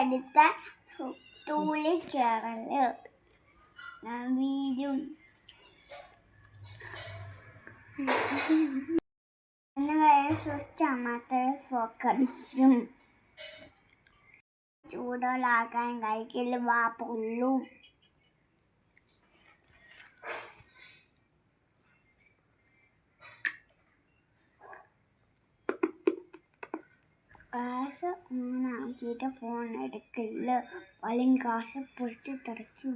എടുത്ത സ്റ്റൂളിൽ ചേർന്ന്. വീഴും കഴിഞ്ഞ സ്വിച്ച് അമർത്തൽ സ്വക്കടിക്കും കഴിക്കില്ല വാ വാപ്പുള്ളൂ കാശ് ഒന്നാക്കിയിട്ട് ഫോൺ എടുക്കില്ല. അല്ലെങ്കിൽ കാശ് പൊട്ടി തുടക്കും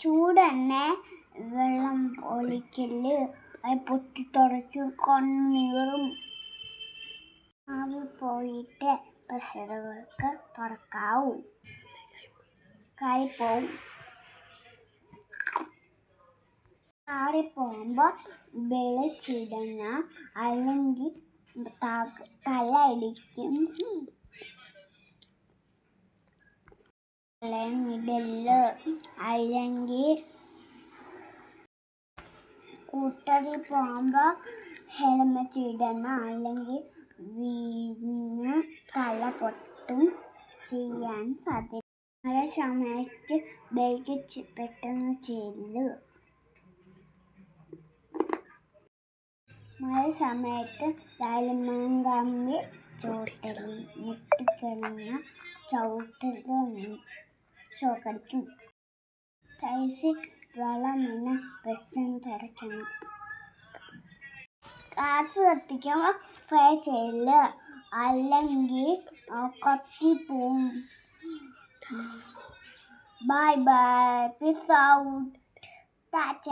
ചൂടന്നെ വെള്ളം ഒഴിക്കൽ. അത് തുടച്ചു കണ്ണീറും. ആവി പോയിട്ട് പ്രഷറുകൾക്ക് തുറക്കാവും. കൈ പോവും. ആറി പോകുമ്പോൾ വെളിച്ചിടങ്ങ അല്ലെങ്കിൽ ത- തല ഇടിക്കും മിടൽ അല്ലെങ്കിൽ കൂട്ടറിൽ പോകുമ്പോൾ ഹെൽമെറ്റ് ഇടണം അല്ലെങ്കിൽ വീണ് തല പൊട്ടും ചെയ്യാൻ സാധ്യത. മഴ സമയത്ത് ബൈക്ക് പെട്ടെന്ന് ചെല്ലു. മഴ സമയത്ത് രാലിമങ്കമ്പി ചോട്ടലും മുട്ടിക്കഴിഞ്ഞ ചവിട്ടലും ഷോക്കടിക്കും തൈസി വെള്ളമിന് വെട്ടം തിടയ്ക്കണം. ഗ്യാസ് കത്തിക്കുമ്പോൾ ഫ്രൈ ചെയ്യില്ല അല്ലെങ്കിൽ ആ, കത്തിപ്പോവും bye bye peace out tata.